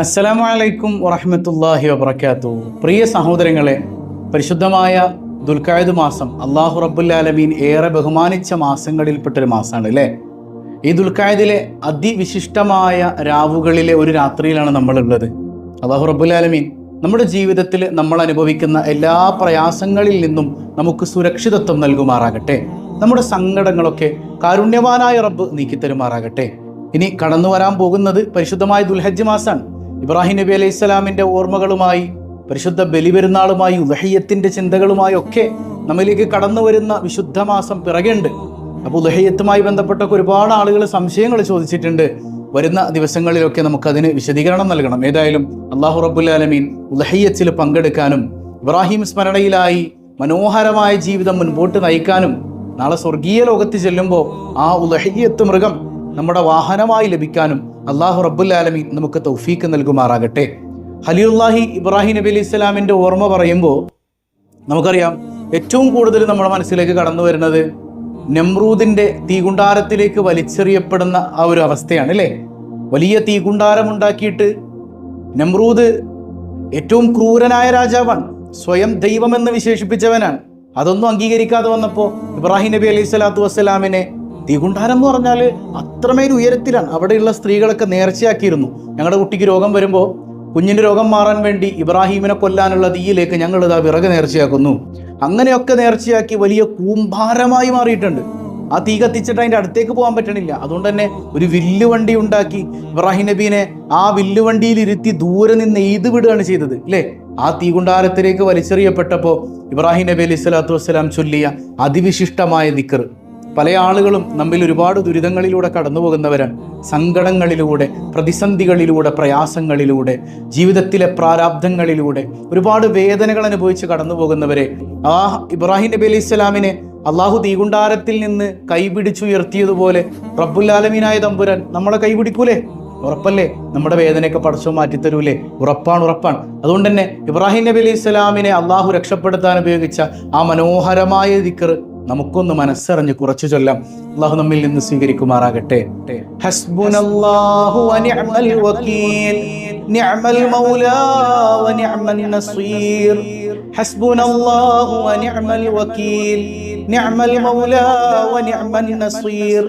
അസ്സലാമു വറഹമത്തല്ലാഹി വബറകാത്തു പ്രിയ സഹോദരങ്ങളെ പരിശുദ്ധമായ ദുൽഖായത് മാസം അള്ളാഹു റബ്ബുല്ലാലമീൻ ഏറെ ബഹുമാനിച്ച മാസങ്ങളിൽപ്പെട്ടൊരു മാസമാണ് അല്ലേ? ഈ ദുൽഖായതിലെ അതിവിശിഷ്ടമായ രാവുകളിലെ ഒരു രാത്രിയിലാണ് നമ്മളുള്ളത്. അള്ളാഹു റബ്ബുല്ലാലമീൻ നമ്മുടെ ജീവിതത്തിൽ നമ്മൾ അനുഭവിക്കുന്ന എല്ലാ പ്രയാസങ്ങളിൽ നിന്നും നമുക്ക് സുരക്ഷിതത്വം നൽകുമാറാകട്ടെ. നമ്മുടെ സങ്കടങ്ങളൊക്കെ കാരുണ്യവാനായ റബ്ബ് നീക്കിത്തരുമാറാകട്ടെ. ഇനി കടന്നു വരാൻ പോകുന്നത് പരിശുദ്ധമായ ദുൽഹജ്ജ് മാസാണ്. ഇബ്രാഹിം നബി അലൈഹി സ്വലാമിന്റെ ഓർമ്മകളുമായി പരിശുദ്ധ ബലിപെരുന്നാളുമായി ഉലഹയ്യത്തിന്റെ ചിന്തകളുമായി ഒക്കെ നമ്മിലേക്ക് കടന്നു വരുന്ന വിശുദ്ധ മാസം പിറകുണ്ട് അപ്പോൾ ഉലഹയ്യത്തുമായി ബന്ധപ്പെട്ടൊക്കെ ഒരുപാട് ആളുകൾ സംശയങ്ങൾ ചോദിച്ചിട്ടുണ്ട്. വരുന്ന ദിവസങ്ങളിലൊക്കെ നമുക്കതിന് വിശദീകരണം നൽകണം. ഏതായാലും അള്ളാഹു റബുല്ലാലമീൻ ഉലഹയ്യത്തിൽ പങ്കെടുക്കാനും ഇബ്രാഹിം സ്മരണയിലായി മനോഹരമായ ജീവിതം മുൻപോട്ട് നയിക്കാനും നാളെ സ്വർഗീയ ലോകത്ത് ചെല്ലുമ്പോൾ ആ ഉലഹയ്യത്ത് മൃഗം നമ്മുടെ വാഹനമായി ലഭിക്കാനും അള്ളാഹു റബ്ബുല്ലാലമീൻ നമുക്ക് തൗഫീക്ക് നൽകുമാറാകട്ടെ. ഹലിയുല്ലാഹി ഇബ്രാഹിം നബി അലൈഹി ഇസ്ലാമിന്റെ ഓർമ്മ പറയുമ്പോൾ നമുക്കറിയാം ഏറ്റവും കൂടുതൽ നമ്മുടെ മനസ്സിലേക്ക് കടന്നു വരുന്നത് നെമ്രൂദിന്റെ തീകുണ്ടാരത്തിലേക്ക് വലിച്ചെറിയപ്പെടുന്ന ആ ഒരു അവസ്ഥയാണ് അല്ലേ? വലിയ തീകുണ്ടാരം ഉണ്ടാക്കിയിട്ട് നെമ്രൂദ് ഏറ്റവും ക്രൂരനായ രാജാവാണ് സ്വയം ദൈവമെന്ന് വിശേഷിപ്പിച്ചവനാണ്. അതൊന്നും അംഗീകരിക്കാതെ വന്നപ്പോൾ ഇബ്രാഹിം നബി അലൈഹി സ്വലാത്തു വസ്സലാമിനെ തീകുണ്ടാരം എന്ന് പറഞ്ഞാൽ അത്രമേൽ ഉയരത്തിലാണ്. അവിടെയുള്ള സ്ത്രീകളൊക്കെ നേർച്ചയാക്കിയിരുന്നു. ഞങ്ങളുടെ കുട്ടിക്ക് രോഗം വരുമ്പോൾ കുഞ്ഞിന്റെ രോഗം മാറാൻ വേണ്ടി ഇബ്രാഹീമിനെ കൊല്ലാനുള്ള തീയിലേക്ക് ഞങ്ങൾ ഇതാ വിറക് നേർച്ചയാക്കുന്നു. അങ്ങനെയൊക്കെ നേർച്ചയാക്കി വലിയ കൂമ്പാരമായി മാറിയിട്ടുണ്ട്. ആ തീ കത്തിച്ചിട്ട് അതിന്റെ അടുത്തേക്ക് പോകാൻ പറ്റണില്ല. അതുകൊണ്ട് തന്നെ ഒരു വില്ലുവണ്ടി ഉണ്ടാക്കി ഇബ്രാഹിം നബീനെ ആ വില്ലുവണ്ടിയിൽ ഇരുത്തി ദൂരെ നിന്ന് എയ്ത് വിടുകയാണ് ചെയ്തത്. അല്ലേ ആ തീകുണ്ടാരത്തിലേക്ക് വലിച്ചെറിയപ്പെട്ടപ്പോൾ ഇബ്രാഹിം നബി അലൈഹി സ്വലാത്തു വസ്സലാം ചൊല്ലിയ അതിവിശിഷ്ടമായ ദിക്കർ പല ആളുകളും നമ്മിൽ ഒരുപാട് ദുരിതങ്ങളിലൂടെ കടന്നു പോകുന്നവരാണ് സങ്കടങ്ങളിലൂടെ പ്രതിസന്ധികളിലൂടെ പ്രയാസങ്ങളിലൂടെ ജീവിതത്തിലെ പ്രാരാബ്ധങ്ങളിലൂടെ ഒരുപാട് വേദനകൾ അനുഭവിച്ച് കടന്നു പോകുന്നവരെ ആ ഇബ്രാഹിം നബി അലൈഹി ഇസ്ലാമിനെ അള്ളാഹു തീകുണ്ടാരത്തിൽ നിന്ന് കൈപിടിച്ചുയർത്തിയതുപോലെ റബ്ബുല്ലാലമീനായ തമ്പുരാൻ നമ്മളെ കൈപിടിക്കൂലേ? ഉറപ്പല്ലേ? നമ്മുടെ വേദനയൊക്കെ പടച്ചോ മാറ്റിത്തരൂലേ? ഉറപ്പാണ് ഉറപ്പാണ്. അതുകൊണ്ട് തന്നെ ഇബ്രാഹിം നബി അലൈഹി ഇസ്ലാമിനെ അള്ളാഹു രക്ഷപ്പെടുത്താൻ ഉപയോഗിച്ച ആ മനോഹരമായ ദിക്കർ നമുക്കൊന്ന് മനസ്സറിഞ്ഞ് കുറച്ചു ചൊല്ലാം. അള്ളാഹു നമ്മിൽ നിന്ന് സ്വീകരിക്കുമാറാകട്ടെ. ഹസ്ബുനല്ലാഹു വനിഅമൽ വകീൽ നിഅമൽ മൗലാ വനിഅമൻ നസീർ. ഹസ്ബുനല്ലാഹു വനിഅമൽ വകീൽ നിഅമൽ മൗലാ വനിഅമൻ നസീർ.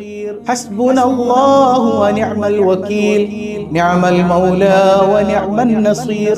ഹസ്ബുനല്ലാഹു വനിഅമൽ വകീൽ നിഅമൽ മൗലാ വനിഅമൻ നസീർ.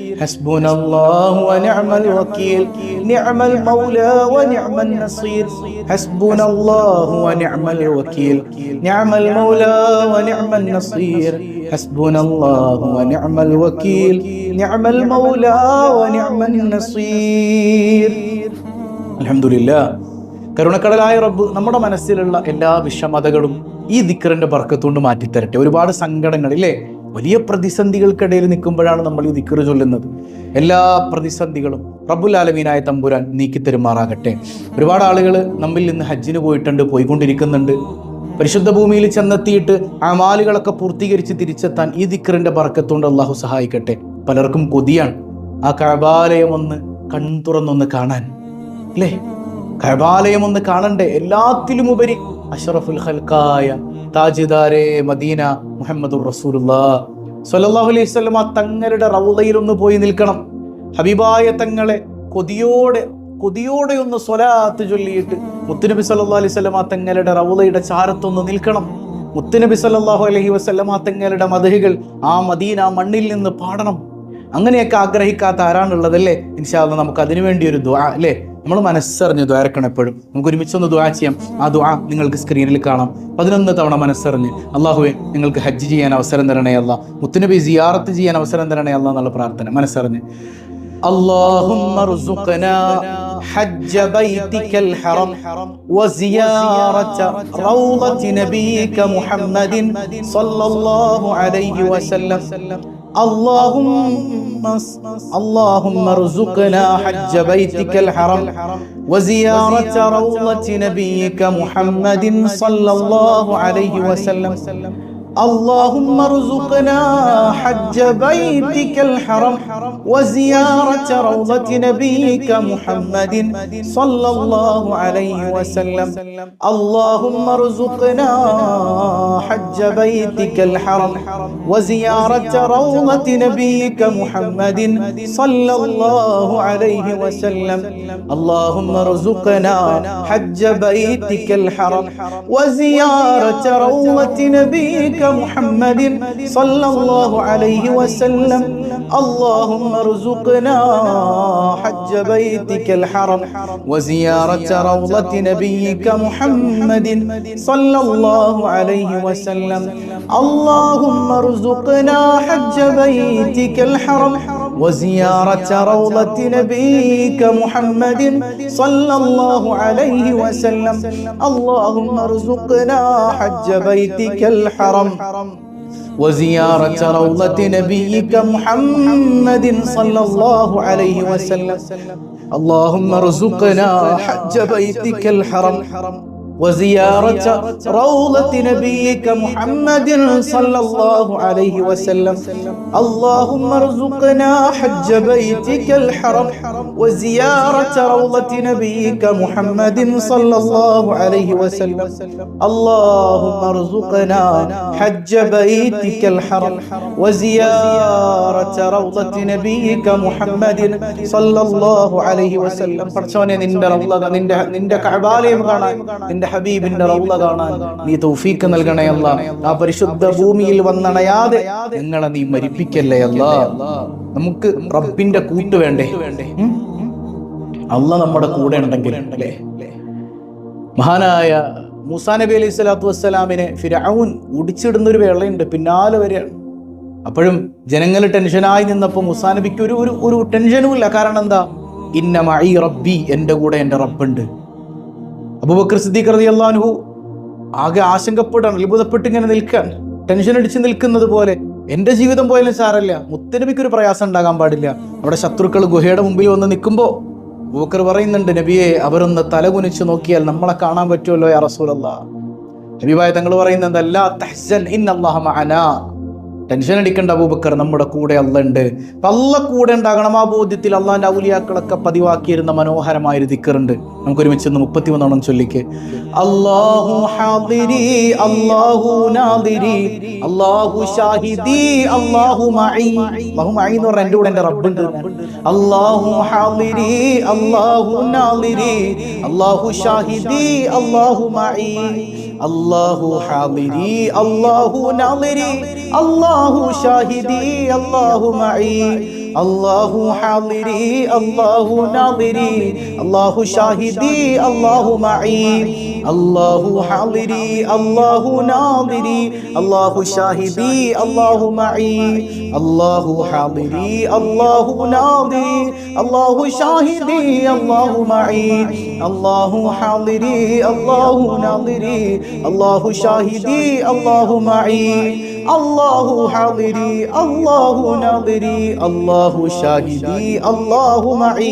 حسبنا الله ونعم الوكيل نعم المولى ونعم النصير حسبنا الله ونعم الوكيل نعم المولى ونعم النصير حسبنا الله ونعم الوكيل نعم المولى ونعم النصير الحمد لله കരുണക്കടലായ റബ്ബ് നമ്മുടെ മനസ്സിലുള്ള എല്ലാ വിഷമതകളും ഈ ദിക്കറിന്റെ ബർക്കത്തുകൊണ്ട് മാറ്റിത്തരട്ടെ ഒരുപാട് സങ്കടങ്ങൾ ഇല്ലേ വലിയ പ്രതിസന്ധികൾക്കിടയിൽ നിൽക്കുമ്പോഴാണ് നമ്മൾ ഈ ദിക്കറ് ചൊല്ലുന്നത്. എല്ലാ പ്രതിസന്ധികളും റബ്ബുൽ ആലമീനായ തമ്പുരാൻ നീക്കിത്തരുമാറാകട്ടെ ഒരുപാട് ആളുകൾ നമ്മിൽ നിന്ന് ഹജ്ജിന് പോയിട്ടുണ്ട് പോയിക്കൊണ്ടിരിക്കുന്നുണ്ട്. പരിശുദ്ധ ഭൂമിയിൽ ചെന്നെത്തിയിട്ട് ആ മാലുകളൊക്കെ പൂർത്തീകരിച്ച് തിരിച്ചെത്താൻ ഈ ദിക്കറിന്റെ പറക്കത്തുകൊണ്ട് അള്ളാഹു സഹായിക്കട്ടെ. പലർക്കും കൊതിയാണ് ആ കഴബാലയം ഒന്ന് കൺ തുറന്നൊന്ന് കാണാൻ. അല്ലേ? കഴബാലയം ഒന്ന് കാണണ്ടേ? എല്ലാത്തിലും ഉപരി അഷറഫുൽ ഖൽക്കായ താജിദാരെ മദീന മുഹമ്മദ് റസൂലുള്ളാ. സ്വല്ലല്ലാഹു അലൈഹി തങ്ങളുടെ റൗളയിൽ ഒന്ന് പോയി നിൽക്കണം. ഹബീബായ തങ്ങളെ കൊതിയോടെ കൊതിയോടെ ഒന്ന് സ്വലാത്ത് ചൊല്ലിയിട്ട് മുത്തുനബി സല്ലാ അലൈഹി സ്വലമ തങ്ങളുടെ റൗളയുടെ ചാരത്തൊന്ന് നിൽക്കണം. മുത്തുനബി സല്ലാഹു അലൈഹി വസ്ലമ തങ്ങളുടെ മതഹികൾ ആ മദീന മണ്ണിൽ നിന്ന് പാടണം. അങ്ങനെയൊക്കെ ആഗ്രഹിക്കാത്ത ആരാണുള്ളതല്ലേ? ഇൻഷാല്ല നമുക്ക് അതിനുവേണ്ടി ഒരു ദ്വാ അല്ലേ? നമ്മൾ മനസ്സറിഞ്ഞ് ദ്വാരക്കണം എപ്പോഴും നമുക്ക് ഒരുമിച്ച് ഒന്ന് ദ്വാ ചെയ്യാം ആ ദ്വാ നിങ്ങൾക്ക് സ്ക്രീനിൽ കാണാം പതിനൊന്ന് തവണ മനസ്സറിഞ്ഞ് അള്ളാഹുവെ നിങ്ങൾക്ക് ഹജ്ജ് ചെയ്യാൻ അവസരം തരണേ അല്ല മുത്തുനബി സിയാറത്ത് ചെയ്യാൻ അവസരം തരണേ അല്ല എന്നുള്ള പ്രാർത്ഥന മനസ്സറിഞ്ഞ് اللهم ارزقنا حج بيتك الحرم وزيارة روضة نبيك محمد صلى الله عليه وسلم اللهم اللهم ارزقنا حج بيتك الحرم وزيارة روضة نبيك محمد صلى الله عليه وسلم. اللهم ارزقنا حج بيتك الحرم وزيارة روضة نبيك محمد صلى الله عليه وسلم. اللهم ارزقنا حج بيتك الحرم وزيارة روضة نبيك محمد صلى الله عليه وسلم. اللهم ارزقنا حج بيتك الحرم وزيارة روضة نبيك محمد صلى الله عليه وسلم. اللهم ارزقنا حج بيتك الحرم وزيارة روضة نبيك محمد صلى الله عليه وسلم. اللهم ارزقنا حج بيتك الحرم وزيارة روضة نبيك محمد صلى الله عليه وسلم. اللهم ارزقنا حج بيتك الحرم. وزيارة روضة نبيك محمد صلى الله عليه وسلم. اللهم ارزقنا حج بيتك الحرم. وزيارة روضة نبيك محمد صلى الله عليه وسلم اللهم ارزقنا حج بيتك الحرم وزيارة روضة نبيك محمد صلى الله عليه وسلم اللهم ارزقنا حج بيتك الحرم وزيارة روضة نبيك محمد صلى الله عليه وسلم പഠിച്ചവനെ നിന്റെ റൗള നിന്റെ നിന്റെ കഅബാലയം കാണാൻ നിന്റെ ഹബീബിന്റെ റൗള കാണാൻ നീ തൗഫീഖ് നൽകണേ അല്ല. ആ പരിശുദ്ധ ഭൂമിയിൽ വന്നണയാതെ നിങ്ങളെ നീ മരിപ്പിക്കല്ലേ അല്ല. നമുക്ക് റബ്ബിന്റെ കൂട്ട് വേണ്ടേ? അല്ലാഹ് അല്ല നമ്മുടെ കൂടെ ഉണ്ടെങ്കിൽ അല്ലേ? മഹാനായ മൂസാ നബി അലൈഹി സ്വലാത്തു വസ്സലാമിനെ ഫിരൗൻ ഉടിച്ചിടുന്ന ഒരു വേളയുണ്ട്. പിന്നാലെ വരെയാണ് അപ്പോഴും ജനങ്ങൾ ടെൻഷനായി നിന്നപ്പോൾ മുസാ നബിക്ക് ഒരു ഒരു ഒരു ടെൻഷനും ഇല്ല കാരണം എന്താ? ഇന്ന മഴി റബ്ബി എന്റെ കൂടെ എന്റെ റബ്ബുണ്ട്. അബൂബക്കർ സിദ്ദീഖ് റതി അള്ളാഹു ആകെ ആശങ്കപ്പെടാൻ അത്ഭുതപ്പെട്ട് ഇങ്ങനെ നിൽക്കാൻ ടെൻഷൻ അടിച്ച് നിൽക്കുന്നത് പോലെ. എന്റെ ജീവിതം പോയാലും സാറല്ല മുത്തനബിക്ക് ഒരു പ്രയാസം ഉണ്ടാകാൻ പാടില്ല. അവിടെ ശത്രുക്കൾ ഗുഹയുടെ മുമ്പിൽ വന്ന് നിൽക്കുമ്പോൾ അബൂബക്കർ പറയുന്നുണ്ട് നബിയെ അവരൊന്ന് തലകുനിച്ച് നോക്കിയാൽ നമ്മളെ കാണാൻ പറ്റുമല്ലോ യാ റസൂലല്ല. ഹബീബായ തങ്ങൾ പറയുന്നത് അല്ലാ തഹ്സൻ ഇന്നല്ലാഹ മഅനാ. ടെൻഷൻ അടിക്കേണ്ട അബൂബക്കർ നമ്മുടെ കൂടെ അല്ല ഉണ്ട് അപ്പൊ കൂടെ ഉണ്ടാകണം. ആ ബോധ്യത്തിൽ അള്ളാന്റെ ഔലിയാക്കളൊക്കെ പതിവാക്കിയിരുന്ന മനോഹരമായ ഒരു ദിക്കറുണ്ട്. നമുക്ക് ഒരുമിച്ച് ഒന്ന് മുപ്പത്തിമൂന്നോണം ചൊല്ലിക്ക്. അള്ളാഹു ഹാദിരി അല്ലാഹു നാദിരി അല്ലാഹു ഷാഹിദി അല്ലാഹു മഈ. എന്ന് പറഞ്ഞാൽ എന്റെ കൂടെ എന്റെ റബ്ബുണ്ട്. അല്ലാഹു ഹാദിരി നാദിരി അല്ലാഹു ഷാഹിദി അല്ലാഹു മഈ. അല്ലാഹു ഹാദിരി അല്ലാഹു നാദിരി അല്ലാഹു ഷാഹിദി അല്ലാഹു മഈ. അല്ലാഹു ഹാദിരി അല്ലാഹു നാദിരി അല്ലാഹു ഷാഹിദി അല്ലാഹു മഈ. അല്ലാഹു ഹാദിരി അല്ലാഹു നാദിരി അല്ലാഹു ഷാഹിദി അല്ലാഹു മഈ. അല്ലാഹു ഹാദിരി അല്ലാഹു നാദിരി അല്ലാഹു ഷാഹിദി അല്ലാഹു മഈ. അല്ലാഹു ഹാദിരി അല്ലാഹു നാദിരി അല്ലാഹു ഷാഹിദി അല്ലാഹു മഈ. അല്ലാഹു ഹാദിരി അല്ലാഹു നാദിരി അല്ലാഹു ഷാഹിദി അല്ലാഹു മഈ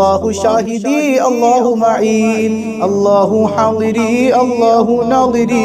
അല്ലാഹു ഷാഹിദി അല്ലാഹു മഈ അല്ലാഹു ഹാദിരി അല്ലാഹു നാദിരി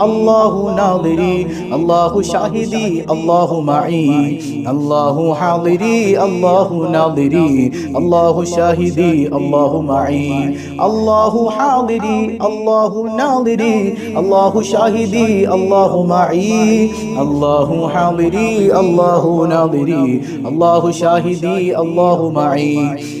അല്ലാഹു നാദിരി അല്ലാഹു ഷാഹിദി അല്ലാഹു മഈ അല്ലാഹു ഹാദിരി അല്ലാഹു നാദിരി അല്ലാഹു ഷാഹിദി അല്ലാഹു മഈ അല്ലാഹു ഹാദിരി അല്ലാഹു നാദിരി അല്ലാഹു ഷാഹിദി അല്ലാഹു മഈ അല്ലാഹു ഹാദിരി അല്ലാഹു നാദിരി അല്ലാഹു ഷാഹിദി അല്ലാഹു മഈ.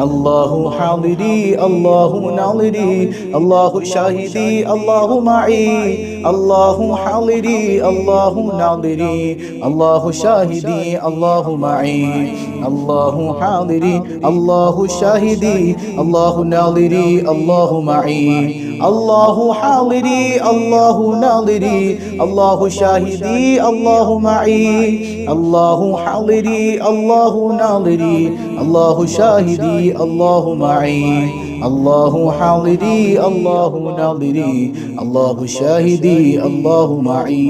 അല്ലാഹു ഹാദിരി അല്ലാഹു നാളിരി അല്ലാഹു ഷാഹിദി അള്ളാഹു മഈ അല്ലാഹു ഹാദിരി അല്ലാഹു നാളിരി അല്ലാഹു ഷാഹിദി അള്ളാഹു മഈ അല്ലാഹു ഹാദിരി അല്ലാഹു ഷാഹിദി അല്ലാഹു നാളിരി അള്ളാഹു മഈ അല്ലാഹു ഹാളിരി അല്ലാഹു നാളിരി അല്ലാഹു ഷാഹിദി അല്ലാഹു മഈ അല്ലാഹു ഹാളിരി അല്ലാഹു നാളിരി അല്ലാഹു ഷാഹിദി അല്ലാഹു മഈ അല്ലാഹു ഹാളിരി അല്ലാഹു നാളിരി അല്ലാഹു ഷാഹിദി അല്ലാഹു മഈ.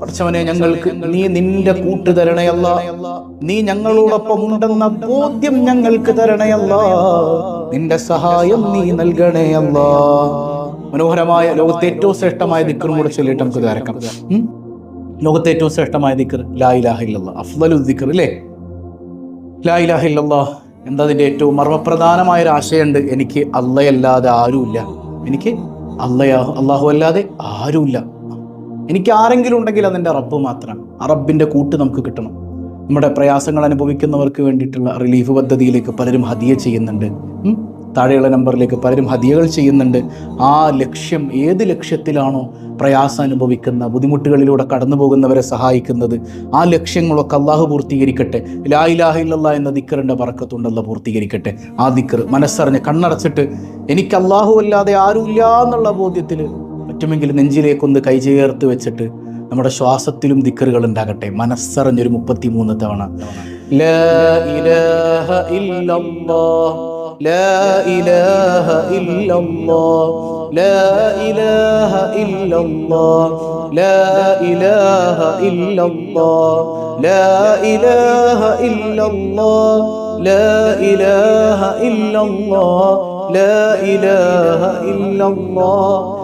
പഠിച്ചവനെ ഞങ്ങൾക്ക് നീ നിന്റെ കൂട്ട് തരണയല്ല. നീ ഞങ്ങളോടൊപ്പം ഉണ്ടെന്ന ബോധ്യം ഞങ്ങൾക്ക് തരണയല്ല. നിന്റെ സഹായം നീ നൽകണേ അല്ല. മനോഹരമായ ലോകത്തെ ഏറ്റവും ശ്രേഷ്ഠമായ ദിക്കറും കൂടെ ചൊല്ലിയിട്ട് നമുക്ക് ധാരക്കാം ലോകത്തെ ഏറ്റവും ശ്രേഷ്ഠമായ ദിക്കർ ലാ ഇലാഹ ഇല്ലല്ലാ. അഫ്ദലു ദിക്കർ അല്ലേ ലാ ഇലാഹ ഇല്ലല്ലാ. എന്താ അതിന്റെ ഏറ്റവും മർമ്മപ്രധാനമായ ഒരു ആശയമുണ്ട്? എനിക്ക് അല്ലയല്ലാതെ ആരുമില്ല. എനിക്ക് അല്ലയാ അള്ളാഹു അല്ലാതെ ആരുമില്ല. എനിക്ക് ആരെങ്കിലും ഉണ്ടെങ്കിൽ അതെന്റെ റബ്ബ് മാത്രമാണ് ആ റബ്ബിന്റെ കൂട്ട് നമുക്ക് കിട്ടണം. നമ്മുടെ പ്രയാസങ്ങൾ അനുഭവിക്കുന്നവർക്ക് വേണ്ടിയിട്ടുള്ള റിലീഫ് പദ്ധതിയിലേക്ക് പലരും ഹതിയ ചെയ്യുന്നുണ്ട്. താഴെയുള്ള നമ്പറിലേക്ക് പലരും ഹതിയകൾ ചെയ്യുന്നുണ്ട്. ആ ലക്ഷ്യം ഏത് ലക്ഷ്യത്തിലാണോ പ്രയാസം അനുഭവിക്കുന്ന ബുദ്ധിമുട്ടുകളിലൂടെ കടന്നു പോകുന്നവരെ സഹായിക്കുന്നത് ആ ലക്ഷ്യങ്ങളൊക്കെ അള്ളാഹു പൂർത്തീകരിക്കട്ടെ. ലായിലാഹില്ല എന്ന ദിക്കറിന്റെ പറക്കത്തുണ്ടല്ല പൂർത്തീകരിക്കട്ടെ. ആ ദിക്കർ മനസ്സറിഞ്ഞ് കണ്ണടച്ചിട്ട് എനിക്ക് അള്ളാഹു അല്ലാതെ ആരുമില്ല എന്നുള്ള ബോധ്യത്തിൽ പറ്റുമെങ്കിൽ നെഞ്ചിലേക്കൊന്ന് കൈ ചേർത്ത് വെച്ചിട്ട് നമ്മുടെ ശ്വാസത്തിലും ദിക്കറുകൾ ഉണ്ടാകട്ടെ. മനസ്സറിഞ്ഞൊരു മുപ്പത്തി മൂന്ന് തവണ ഇല്ല ഇല്ല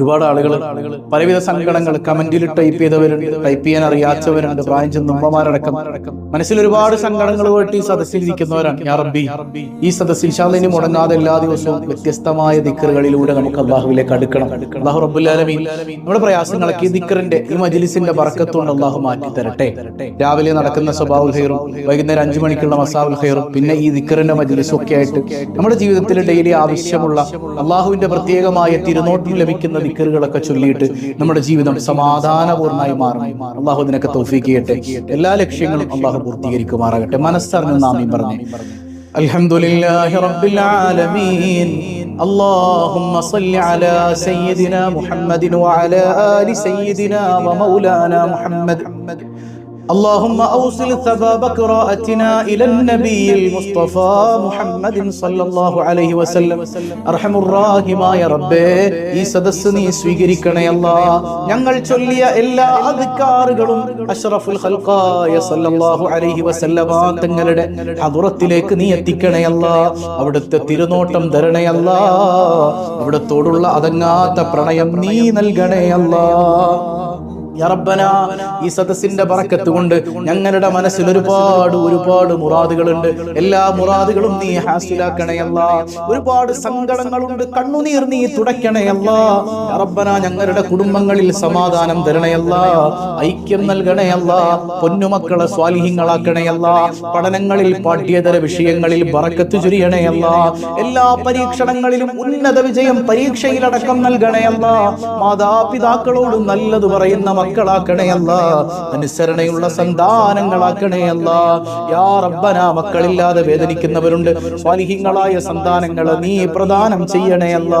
ഒരുപാട് ആളുകൾ പലവിധ സങ്കടങ്ങൾ കമന്റിൽ ടൈപ്പ് ചെയ്തവരുണ്ട് ടൈപ്പ് ചെയ്യാൻ അറിയാത്തവരുണ്ട് പ്രായം ചെന്നുമ്മമാരടക്കം മനസ്സിൽ ഒരുപാട് സങ്കടങ്ങളുമായിട്ട് ഈ സദസ്സിൽ ഇരിക്കുന്നവരാണ്. റബ്ബി ഈ സദസ്സിൽ ഇനി മുടങ്ങാതെ എല്ലാ ദിവസവും വ്യത്യസ്തമായ ദിക്കറുകളിലൂടെ നമുക്ക് അള്ളാഹുവിലേക്ക് അടുക്കണം. അള്ളാഹു റബ്ബുല്ലാലമീൻ നമ്മുടെ പ്രയാസങ്ങളൊക്കെ ഈ ദിക്കറിന്റെ ഈ മജിലിസിന്റെ ബറക്കത്തുകൊണ്ട് അള്ളാഹു മാറ്റി തരട്ടെ രാവിലെ നടക്കുന്ന സ്വഭാവ ഹെയറും വൈകുന്നേരം അഞ്ചു മണിക്കുള്ള മസാബുൽ ഹെയറും പിന്നെ ഈ ദിക്കറിന്റെ മജിലിസും ഒക്കെ ആയിട്ട് നമ്മുടെ ജീവിതത്തിൽ ഡെയിലി ആവശ്യമുള്ള അള്ളാഹുവിന്റെ പ്രത്യേകമായ തിരുനോട്ടം ലഭിക്കുന്ന ദിക്കറുകളൊക്കെ ചൊല്ലിയിട്ട് നമ്മുടെ ജീവിതം സമാധാനപൂർണ്ണമായി മാറും അള്ളാഹു ഇതിനൊക്കെ തൗഫീക്ക് ചെയ്യട്ടെ എല്ലാ ലക്ഷ്യങ്ങളും അള്ളാഹു പൂർത്തീകരിക്കുമാറാകട്ടെ മനസ്സറിഞ്ഞ് നാമീം പറഞ്ഞു الحمد لله رب العالمين اللهم صل على سيدنا محمد وعلى آل سيدنا ومولانا محمد اللهم أوصل ثباب قراءتنا إلى النبي المصطفى محمد صلى الله عليه وسلم أرحم الراحم يا رب ഈ സദസ് നീ സ്വീകരിക്കണേ അല്ല. ഞങ്ങൾ ചൊല്ലിയ എല്ലാ അധികാറുകളും അഷ്റഫുൽ ഹൽക്കായ സല്ലല്ലാഹു അലൈഹി വസല്ലമ തങ്ങളുടെ ഹദുറത്തിലേക്ക് നീ എത്തിക്കണേ അല്ല. അവിടുത്തെ തിരുനോട്ടം തരണേ അല്ല. അവിടത്തോടുള്ള അതങ്ങാത്ത പ്രണയം നീ നൽകണേ അല്ലാ. ഈ സദസ്സിന്റെ പറക്കത്ത് കൊണ്ട് ഞങ്ങളുടെ മനസ്സിൽ ഒരുപാട് ഒരുപാട് മുറാദുകളുണ്ട്. എല്ലാ മുറാദുകളും നീ ഹാസിലാക്കണയല്ല ഒരുപാട് സങ്കടങ്ങളുണ്ട് കണ്ണുനീർ നീ തുടയ്ക്കണയല്ല റബ്ബന ഞങ്ങളുടെ കുടുംബങ്ങളിൽ സമാധാനം തരണയല്ല ഐക്യം നൽകണയല്ല പൊന്നുമക്കളെ സ്വാലിഹ്യങ്ങളാക്കണയല്ല പഠനങ്ങളിൽ പാഠ്യേതര വിഷയങ്ങളിൽ ബറക്കത്ത് ചുരിയണയല്ല എല്ലാ പരീക്ഷണങ്ങളിലും ഉന്നത വിജയം പരീക്ഷയിലടക്കം നൽകണയല്ല മാതാപിതാക്കളോട് നല്ലത് പറയുന്ന മക്കളാക്കണയല്ല അനുസരണയുള്ള സന്താനങ്ങളാക്കണയല്ല യാ റബ്ബന മക്കളില്ലാതെ വേദനിക്കുന്നവരുണ്ട്. സ്വാലിഹിങ്ങളായ സന്താനങ്ങളെ നീ പ്രദാനം ചെയ്യണയല്ല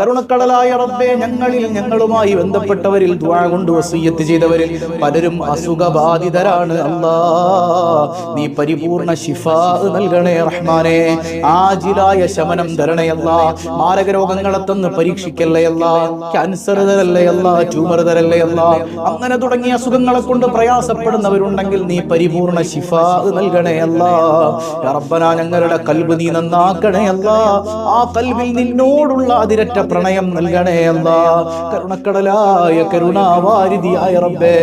കരുണക്കടലായ റബ്ബെ ഞങ്ങളിൽ ഞങ്ങളുമായി ബന്ധപ്പെട്ടവരിൽ കൊണ്ട് വസീയത്ത് ചെയ്തവരിൽ പലരും അസുഖബാധിതരാണ് അല്ലാ. നീ പരിപൂർണ ശിഫ നൽകണേ റഹ്മാനെ. ആജിലായ ശമനം തരണയല്ല മാരക രോഗങ്ങളെ തന്ന് പരീക്ഷിക്കല്ലയല്ല ക്യാൻസർ തരല്ലയല്ല ട്യൂമർ തരല്ലയല്ല അങ്ങനെ തുടങ്ങിയ അസുഖങ്ങളെ കൊണ്ട് പ്രയാസപ്പെടുന്നവരുണ്ടെങ്കിൽ നീ പരിപൂർണ ശിഫ നൽകണേ അല്ല. റബ്ബന ഞങ്ങളുടെ കൽബ് നീ നന്നാക്കണേ അല്ല. ആ കൽവിൽ നിന്നോടുള്ള അതിരറ്റ പ്രണയം നൽകണേ അല്ല. കരുണക്കടലായ കരുണാവാരിതിയായ റബ്ബേ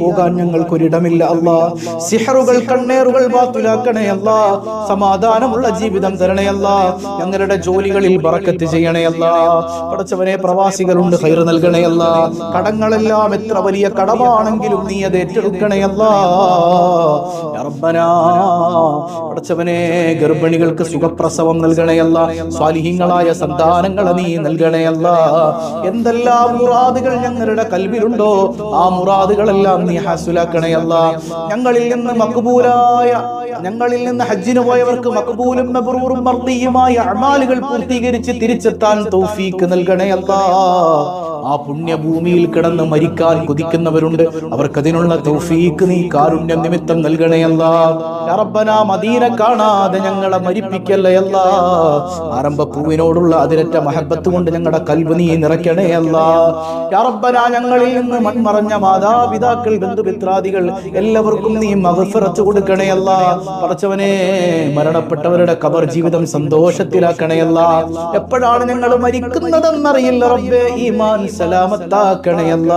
പോകാൻ ഞങ്ങൾക്കൊരിടമില്ല അല്ല. സിഹറുകൾ കണ്ണേറുകൾ അല്ല. സമാധാനമുള്ള ജീവിതം തരണേ അല്ല. ഞങ്ങളുടെ ജോലികളിൽ ബറക്കത്ത് ചെയ്യണേ അല്ല. പടച്ചവനെ പ്രവാസികളുണ്ട് ഹൈർ നൽകണയല്ല കടങ്ങളെല്ലാം എത്ര വലിയ കടമാണെങ്കിലും നീ അത് ഏറ്റെടുക്കണയല്ല പടച്ചവനെ ഗർഭിണികൾക്ക് സുഖപ്രസവം നൽകണയല്ല സ്വാലിഹ്യങ്ങളായ സ്വാലിഹീങ്ങളായ സന്താനങ്ങളെ നീ നൽകണയല്ല എന്തെല്ലാം മുറാദുകൾ ഞങ്ങളുടെ കൽവിലുണ്ടോ ആ മുറാദുകളെല്ലാം നീ ഹാസുലാക്കണയല്ല ഞങ്ങളിൽ നിന്ന് മക്ബൂലായ ഞങ്ങളിൽ നിന്ന് ഹജ്ജിന് പോയവർക്ക് മക്ബൂലും മബ്രൂറും മർദിയുമായ അമാലുകൾ പൂർത്തീകരിച്ച് തിരിച്ചെത്താൻ തൗഫീക്ക് നൽകണേ അല്ലാ ആ പുണ്യഭൂമിയിൽ കിടന്ന് മരിക്കാൻ കൊതിക്കുന്നവരുണ്ട്. അവർക്കതിനുള്ള തൗഫീക്ക് നീ കാരുണ്യം നിമിത്തം നൽകണയല്ല റബ്ബനാ മദീന കാണാതെ ഞങ്ങളെ മരിപ്പിക്കല്ലയല്ല ആരംഭപ്പൂവിനോടുള്ള ആരംഭ പൂവിനോടുള്ള അതിരറ്റ മഹബത്ത് കൊണ്ട് ഞങ്ങളുടെ കൽവ് നീ നിറയ്ക്കണയല്ല ഞങ്ങളിൽ നിന്ന് മൺമറഞ്ഞ മാതാപിതാക്കൾ ബന്ധുപിത്രാദികൾ എല്ലാവർക്കും നീ മഹഫിറച്ചു കൊടുക്കണയല്ല പറച്ചവനെ മരണപ്പെട്ടവരുടെ കബർ ജീവിതം സന്തോഷത്തിലാക്കണയല്ല എപ്പോഴാണ് ഞങ്ങൾ മരിക്കുന്നതെന്നറിയില്ല റബ്ബേ. ഈമാൻ സലാമത്താക്കണേ അല്ല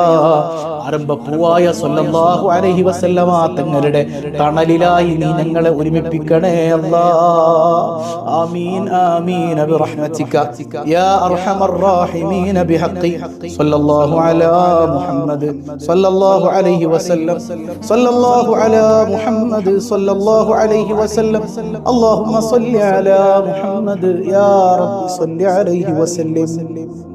ആരംഭ പൂവായ സല്ലല്ലാഹു അലൈഹി വസല്ലമ തങ്ങളുടെ തണലിലായി നീ ഞങ്ങളെ ഒരുമിപ്പിക്കണേ അല്ലാ ആമീൻ ആമീൻ ബിറഹ്മതിക യാ അർഹമർ റാഹിമീൻ ബിഹഖി സല്ലല്ലാഹു അലാ മുഹമ്മദ് സല്ലല്ലാഹു അലൈഹി വസല്ലം സല്ലല്ലാഹു അലാ മുഹമ്മദ് സല്ലല്ലാഹു അലൈഹി വസല്ലം اللهم صل على محمد يا رب صل عليه وسلم